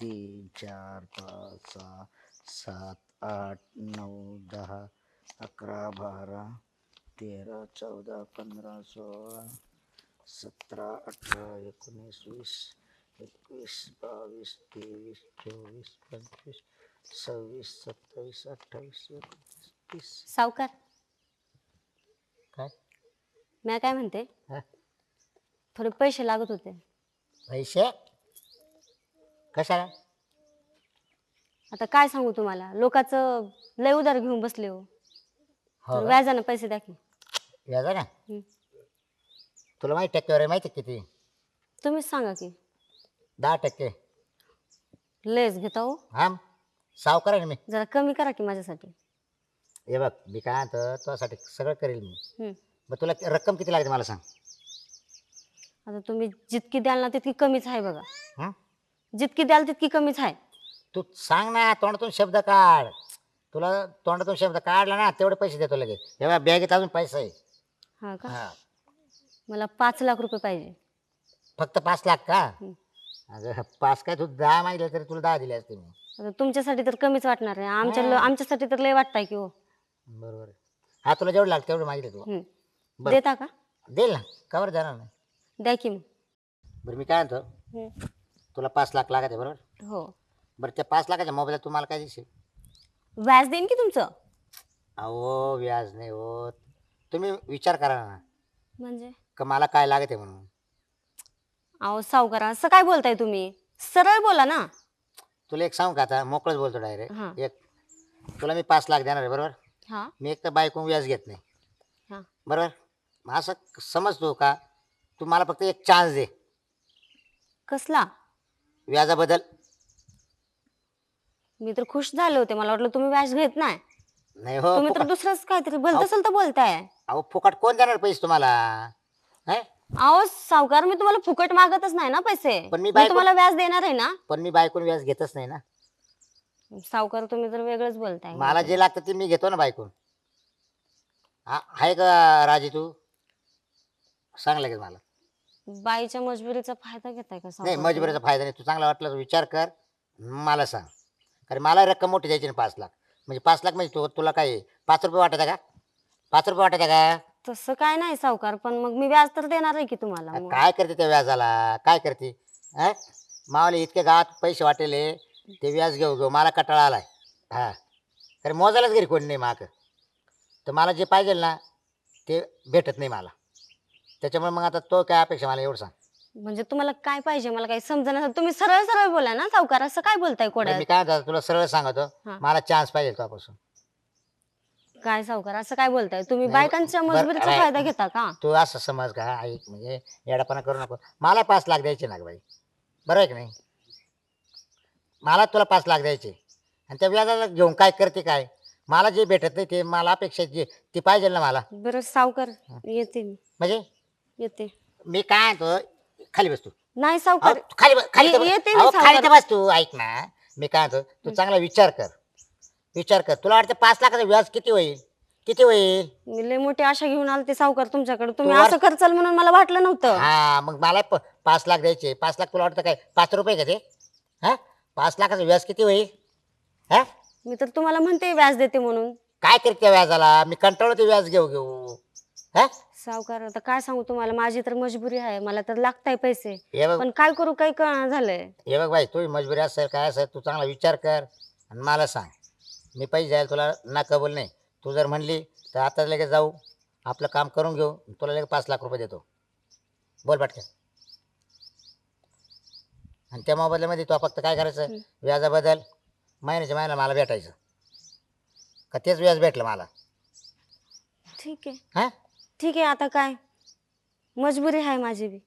तीन चार पाच सहा सात आठ नऊ दहा अकरा बारा तेरा चौदा पंधरा सोळा सतरा अठरा एकोणीस वीस एकवीस बावीस तेवीस चोवीस पंचवीस सव्वीस सत्तावीस अठ्ठावीस एकोणीस तीस. सावकार. काय? मी काय म्हणते? हा? थोडे पैसे लागत होते. पैसे? कशाला? आता काय सांगू तुम्हाला? लोकांचं लय उधार घेऊन बसले हो. हो तर का? व्याजानं पैसे द्या की. व्याजा ना. तुला माहिती टक्केवारी माहिती आहे किती? तुम्हीच सांगा की. दहा टक्के. लयच घेता हो. हा सावकार आहे ना मी. जरा कमी करा की माझ्यासाठी. हे बघ मी काय म्हणतो तुझ्यासाठी सगळं करेल मी. मग तुला रक्कम किती लागते मला सांग. आता तुम्ही जितकी द्याल ना तितकी कमीच आहे बघा. हं? जितकी द्याल तितकी कमीच आहे. तू सांग ना तोंडातून शब्द काढ. तुला तोंडातून शब्द काढला ना तेवढे पैसे देतो लगेच. तेव्हा बॅगेत अजून पैसा आहे. हा का? हा. मला पाच लाख रुपये पाहिजे. फक्त पाच लाख का. अगं पाच काय तू दहा मागितले तरी तुला दहा दिले असते मी. आता तुमच्यासाठी तर कमीच वाटणार आहे. आमच्या हा. आमच्यासाठी तर लय वाटतंय की हो. बरोबर आहे. हा तुला जेवढं लागतं तेवढं मागितलं तू. बरं. देता का? देईल ना. कवर देणार ना द्या की मग. बरं मी काय म्हणतो. तुला पाच लाख लागत आहे बरोबर? हो. बरं त्या पाच लाखाच्या मोबाईल तुम्हाला काय दिसेल? व्याज देईन की तुमचं? अहो व्याज नाही होत. तुम्ही विचार करा ना. म्हणजे? का मला काय लागत आहे म्हणून? अहो सावकार असं काय बोलताय तुम्ही? सरळ बोला ना. तुला एक सांगू का आता? मोकळंच बोलतो हा. डायरेक्ट एक तुला मी पाच लाख देणार आहे बरोबर? हा. मी एक तर बायकून व्याज घेत नाही. हा. बरोबर? मग असं समजतो का? तू मला फक्त एक चान्स दे. कसला? व्याजाबद्दल. मी तर खुश झाले होते. मला वाटलं तुम्ही व्याज घेत नाही. नाही हो तुम्ही तर फुकट- दुसरंच काहीतरी बोलत असेल तर बोलताय. अहो फुकट कोण देणार पैसे तुम्हाला? है? अहो सावकार मी तुम्हाला फुकट मागतच नाही ना पैसे. पण मी मी बायको- तुम्हाला व्याज देणार आहे ना? पण मी बायकून व्याज घेतच नाही ना. सावकार तुम्ही तर वेगळंच बोलताय. मला जे लागतं ते मी घेतो ना बायकून. हा- आहे का राजी तू? सांग लगेच मला. बाईच्या मजबुरीचा फायदा घेताय का नाही मजबुरीचा फायदा नाही. तू चांगला वाटला तर विचार कर. मला सांग. कारण मला रक्कम मोठी द्यायची ना पाच लाख. म्हणजे पाच लाख म्हणजे तू तुला काय आहे? पाच रुपये वाटत का? पाच रुपये वाटत का? तसं काय नाही सावकार पण मग मी व्याज तर देणार आहे की तुम्हाला मग. काय करते त्या व्याजाला? काय करते? मावाले इतके गावात पैसे वाटेले ते व्याज घेऊ घेऊ मला कटाळा आलाय. हा. कारण मोजायलाच घरी कोणी नाही माग. तर मला जे पाहिजे ना ते भेटत नाही मला. त्याच्यामुळे मग आता तो काय अपेक्षा मला एवढं सांग. म्हणजे तुम्हाला काय पाहिजे? मला काही समजणार तुम्ही सरळ सरळ बोला ना सावकार असं काय बोलताय बरं, कोड्यात? मी काय म्हणतो तुला सरळ सांगतो. हा. मला चान्स पाहिजे तुझ्यापासून काय सावकार असं काय बोलताय? तुम्ही नाही, बायकांच्या बरं, मजबुरीचा फायदा घेता का? तू असं समज का ऐक म्हणजे येडापणा करू नको. मला पाच लाख द्यायचे ना ग बाई. बरं आहे की नाही? मला तुला पाच लाख द्यायचे. आणि त्या व्याजाला घेऊन काय करते काय? मला जे भेटत नाही ते मला अपेक्षा जे ती पाहिजे ना मला. बरं सावकार येते मी. म्हणजे? येते. मी काय म्हणतो खाली बस तू. नाही अहो, सावकार. तू खाली खाली ये- तर बस. येते मी अहो, खाली सावकार. बस तू ऐक ना. मी काय म्हणतो तू चांगला विचार कर. विचार कर. तुला वाटतं पाच लाखाचं व्याज किती होईल? किती होईल? मी लय मोठी आशा घेऊन आले ते सावकार तुमच्याकडे. तुम्ही असं करचाल म्हणून मला वाटलं नव्हतं. हा मग मला प- पाच लाख द्यायचे. पाच लाख तुला वाटतं काय? पाच रुपये का ते? हा? पाच लाखाचं व्याज किती होईल? हा? मी तर तुम्हाला म्हणते व्याज देते म्हणून. काय करते त्या व्याजाला? मी कंटाळलो ते व्याज घेऊ घेऊ. हा? सावकार आता काय सांगू तुम्हाला? माझी तर मजबुरी आहे. मला तर लागताय पैसे. हे बघ. पण काय करू काही कळना झालंय. हे बघ बाई तू मजबुरी असेल काय असेल तू चांगला विचार कर आणि मला सांग. मी पैसे द्यायला तुला ना कबूल नाही. तू जर म्हणली तर आता लगेच जाऊ. आपलं काम करून घेऊ. तुला लगेच पाच लाख रुपये देतो. बोल पटकन आणि त्या मोबदल्यामध्ये तो फक्त काय करायचं. व्याजाबद्दल महिन्याच्या महिन्याला मला भेटायचं. का तेच व्याज भेटलं मला? ठीक आहे. हां? ठीक आहे आता काय? मजबुरी आहे माझी बी.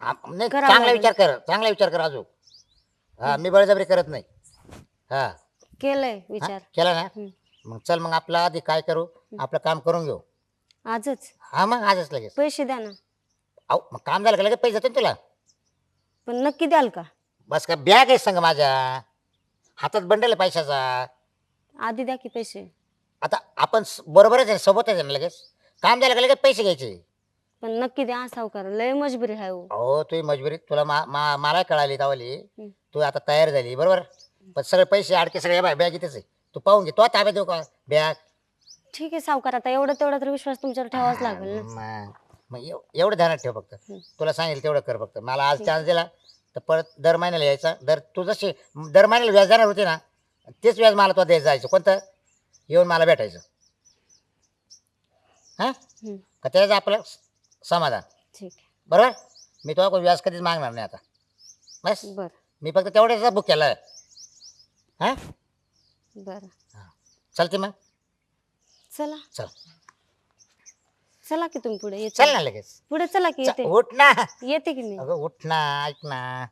आप- नाही करावं चांगला लागेल. विचार कर चांगला विचार कर अजून. हा मी बळजबरी करत नाही. हा. केलंय हा? विचार. केला ना. मग चल मग आपलं आधी काय करू आपलं काम करून घेऊ. आजच? हा मग आजच लगेच. पैसे द्या ना. अहो मग काम झालं का लगेच पैसे ना तुला? पण नक्की द्याल का? बस का बॅग आहे संग माझ्या. हातात बंडल आहे पैशाचा. आधी द्या की पैसे. आता आपण स- बरोबरच आहे सोबतच आहे ना लगेच? काम झालं का लगेच पैसे घ्यायचे? पण नक्की द्या सावकार. लय मजबुरी आहे हो. अहो तुझी मजबुरी. तुला मा, मा, मला कळाली तावली. तू आता तयार झाली बरोबर? पण सगळे पैसे अडके सगळे बाय बॅग इथेच आहे. तू पाहून घे. तो ताब्यात देऊ का? बॅग? ठीक आहे सावकार. आता एवढं तेवढा तर विश्वास तुमच्यावर ठेवावाच लागेल ना. मग मग एव- एवढं ध्यानात ठेव फक्त. तुला सांगेल तेवढं कर फक्त. मला आज चान्स दिला तर परत दर महिन्याला यायचा. दर तू जसे दर महिन्याला व्याज देणार होते ना तेच व्याज मला तो द्यायचं जायचं. कोणतं? येऊन मला भेटायचं. हां? हम्म, का त्याचं आपलं स- समाधान? ठीक आहे. बरोबर मी तो व्याज कधीच मागणार नाही आता. बस? बरं. मी फक्त तेवढ्याचा बुक केला हां? बरं. चलते मग. चला. चल. चला की तुम्ही पुढे. येते. चल ना लगेच. पुढे चला की च- येते. उठ ना. येते की मी अगं उठ ना ऐक ना.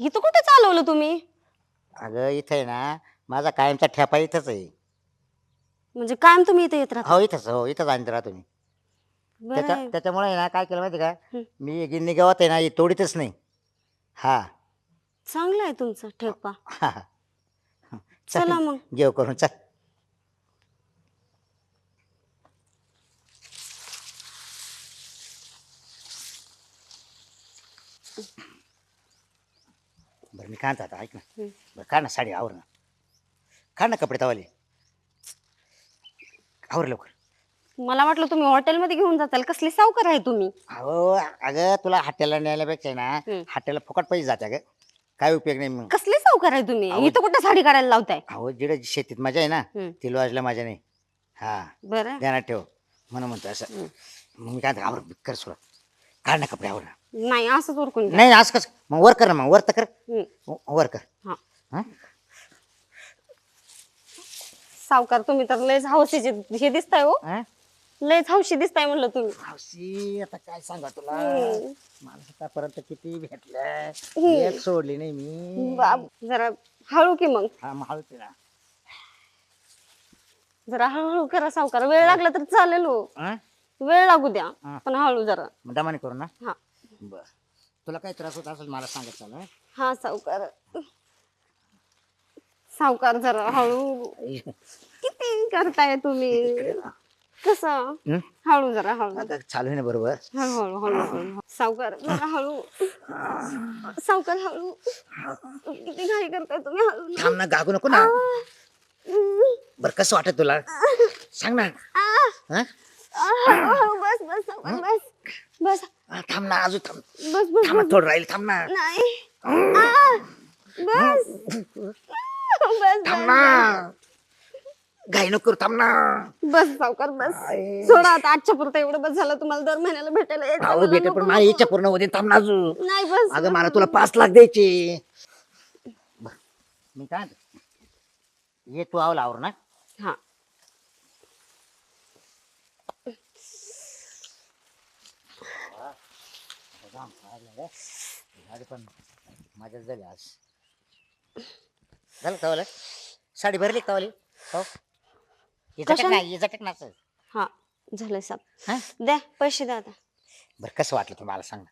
इथं कुठे चालवलं तुम्ही? अगं इथं आहे ना माझा कायमचा ठेपा इथंच आहे. म्हणजे कायम तुम्ही इथे येत राहता? हो इथंच हो इथंच आणते राहा तुम्ही बरं. त्याच्या आहे. त्याच्यामुळे आहे ना काय केलं माहिती का? हं. मी गिन्नी गावात आहे ना ही तोडीतच नाही. हा. चांगलं आहे तुमचं ठेपा. हा हा. चला मग. जेव करून चल. बरं मी काय आता ऐक ना. बरं काढ ना साडी आवर ना काढ ना कपडे तवाले. आवर लवकर. मला वाटलं तुम्ही हॉटेलमध्ये घेऊन जाताल. कसले सावकार आहे तुम्ही? अहो अगं तुला हॉटेलला न्यायल्यापेक्षा आहे ना हं. हॉटेलला फुकट पैसे जाते ग काय उपयोग नाही मग कसले सावकार आहे तुम्ही. इथं कुठं साडी काढायला लावताय? अहो जिकडे शेतीत मजा आहे ना हं. ती लॉजला मजा नाही. हा. बरं. ध्यानात ठेव. म्हणून म्हणतो असं. मग मी काय आवर कर सुरू काढ ना कपडे आवर. नाही असंच उरकून घ्या. नाही असं कसं? मग वर कर ना मग वर तर कर. व- वर कर. हा. हा? सावकार तुम्ही तर लयच हौशीचे हे दिसताय हो. हा? लयच हौशी दिसताय म्हणलं तुम्ही. मावशी आता काय सांगा तुला? हं. मला आतापर्यंत किती भेटल्या. एक सोडली नाही मी. बाप, जरा हळू की मग. हा मावशी ना. जरा हळूहळू करा सावकार. वेळ लागला तर चालेल हो. हा? वेळ लागू द्या हा. पण हळू जरा. मग दमाने करू ना? हा. बर. तुला काही त्रास होत असेल मला सांगत चाल हं? हा सावकार. सावकार जरा हळू. किती करताय तुम्ही? कसं? हं? हळू जरा हळू. आता चालू आहे ना बरोबर? हळू हळू हळू हळू. सावकार जरा हळू. सावकार हळू. किती घाई करताय तुम्ही हळू. थांब ना गागू नको ना. बर कसं वाटत तुला? सांग ना. आ, हं? बस बस बस बस थांब ना अजून थांब. बस बस थांब थोडं राहील थांब ना. नाही. बस. बस थांब ना. घाई नको करू, थांब ना. बस सावकार बस. सोडा आता आजच्या पुरतं एवढं बस झालं तुम्हाला दर महिन्याला भेटायला यायचं अहो मला बेटे नको, पण माझी इच्छा पूर्ण होते थांब ना अजून. नाही बस. अगं मला तुला पाच लाख द्यायचे. मी काय म्हणतो? ये तू आवला आवर ना हा. पण मजाच झाली आज. झालं तवाला साडी भरली का हो. हे झटक हे झटक. हा साप. हा? द्या पैसे द्या आता. बरं कसं वाटलं तुम्हाला सांग ना.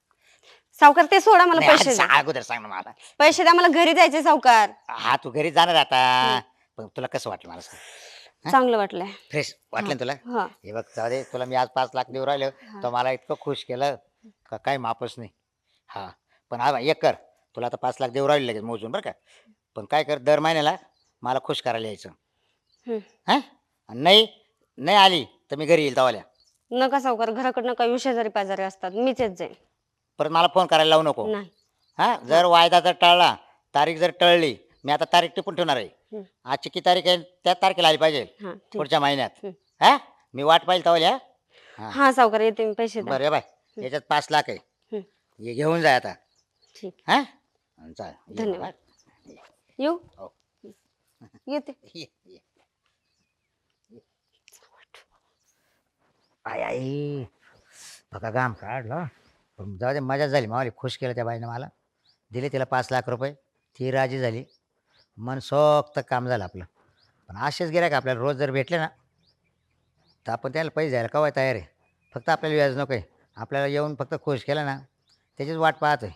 सावकार ते सोडा मला नाही, पैसे आधी द्या. सा- अगोदर सांग ना मला. पैसे द्या मला घरी जायचे सावकार. हा तू घरी जाणार आता. पण तुला कसं वाटलं मला सांग. चांगलं वाटलंय. फ्रेश वाटलं ना तुला? हा हे. बघ जाऊ दे तुला मी आज पाच लाख देऊ राहिलो. तर मला इतकं खुश केलं. का काही मापच नाही. हा पण हा एक कर. तुला आता पाच लाख देऊ राहिले लगेच मोजून बरं का? पण काय कर दर महिन्याला मला खुश करायला यायचं. हम्म. हां? नाही नाही आली तर मी घरी येईल तवाल्या. नका सावकार घराकडनं काही शेजारी पाजारी असतात मीच येत जाईन. परत मला फोन करायला लावू नको. नाही. हां जर वायदा जर टळला तारीख जर टळली मी आता तारीख टिपून ठेवणार आहे. आजची किती तारीख आहे? त्या तारखेला आली पाहिजे हा ठीक. पुढच्या महिन्यात. हा? मी वाट पाहिजे तवाल्या. हां. हा सावकार येते मी पैसे द्या. बरं बाय. याच्यात पाच लाख आहे. हे. घेऊन जा आता. ठीक. हा? चाल ये. धन्यवाद. येऊ? हो. येते ये, ये. आय आई. बघा गाम काढलं. पण जाऊ दे मजा झाली. मावली खुश केलं त्या बाईनं मला. दिले तिला पाच लाख रुपये. ती राजी झाली. मन सोक्त काम झालं आपलं. पण असेच गिरायक का आपल्याला? रोज जर भेटले ना तर आपण त्याला पैसे द्यायला कवाय तयार आहे? फक्त आपल्याला व्याज नको आहे. आपल्याला येऊन फक्त खुश केलं ना त्याचीच वाट पाहतोय.